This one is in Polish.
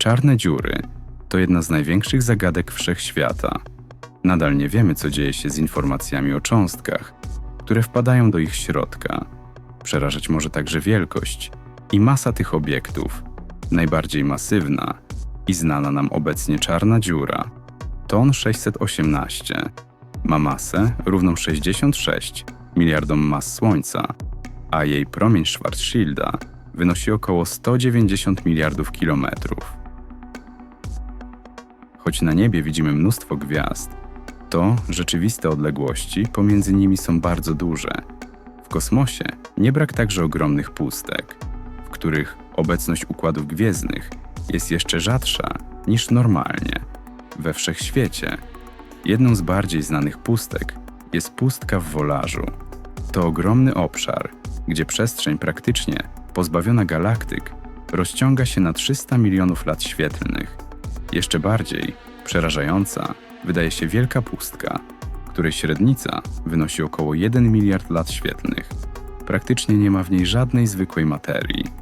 Czarne dziury to jedna z największych zagadek wszechświata. Nadal nie wiemy, co dzieje się z informacjami o cząstkach, które wpadają do ich środka. Przerażać może także wielkość i masa tych obiektów. Najbardziej masywna i znana nam obecnie czarna dziura TON 618 ma masę równą 66 miliardom mas Słońca, a jej promień Schwarzschilda wynosi około 190 miliardów kilometrów. Choć na niebie widzimy mnóstwo gwiazd, to rzeczywiste odległości pomiędzy nimi są bardzo duże. W kosmosie nie brak także ogromnych pustek, w których obecność układów gwiezdnych jest jeszcze rzadsza niż normalnie. We wszechświecie jedną z bardziej znanych pustek jest pustka w Wolarzu. To ogromny obszar, gdzie przestrzeń praktycznie pozbawiona galaktyk rozciąga się na 300 milionów lat świetlnych. Jeszcze bardziej przerażająca wydaje się wielka pustka, której średnica wynosi około 1 miliard lat świetlnych. Praktycznie nie ma w niej żadnej zwykłej materii.